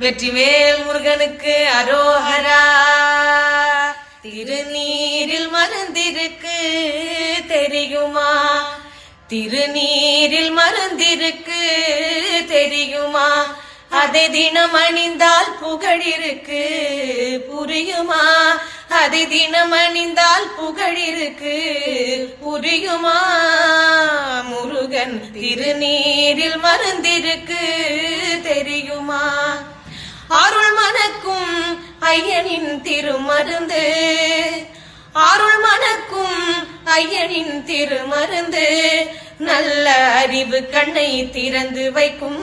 வெற்றிவேல் முருகனுக்கு அரோஹரா. திருநீரில் மருந்திருக்கு தெரியுமா? திருநீரில் மருந்திருக்கு தெரியுமா? அதை தினம் அணிந்தால் புகழிருக்கு புரியுமா? அதை தினம் அணிந்தால் புகழிருக்கு புரியுமா? முருகன் திருநீரில் மருந்திருக்கு ஐயனின் திருமருந்து. அருள் மணக்கும் ஐயனின் திருமருந்து. நல்ல அறிவு கண்ணை திறந்து வைக்கும்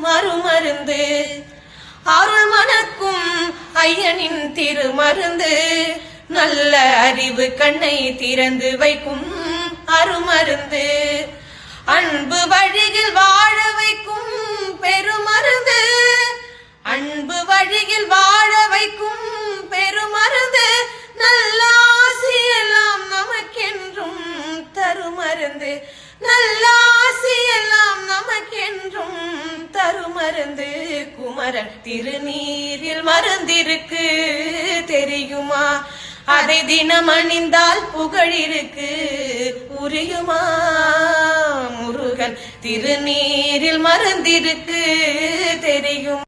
மறுமருந்து. அருள் மணக்கும் ஐயனின் திருமருந்து. நல்ல அறிவு கண்ணை திறந்து வைக்கும் அருமருந்து. அன்பு வழியில் தருமருந்து நல்ல ஆசியெல்லாம் நமக்கென்றும் தருமருந்து குமரன் திருநீரில் மருந்திருக்கு தெரியுமா? அதை தினம் அணிந்தால் புகழிருக்கு உரியுமா முருகன் திருநீரில் மருந்திருக்கு தெரியும்?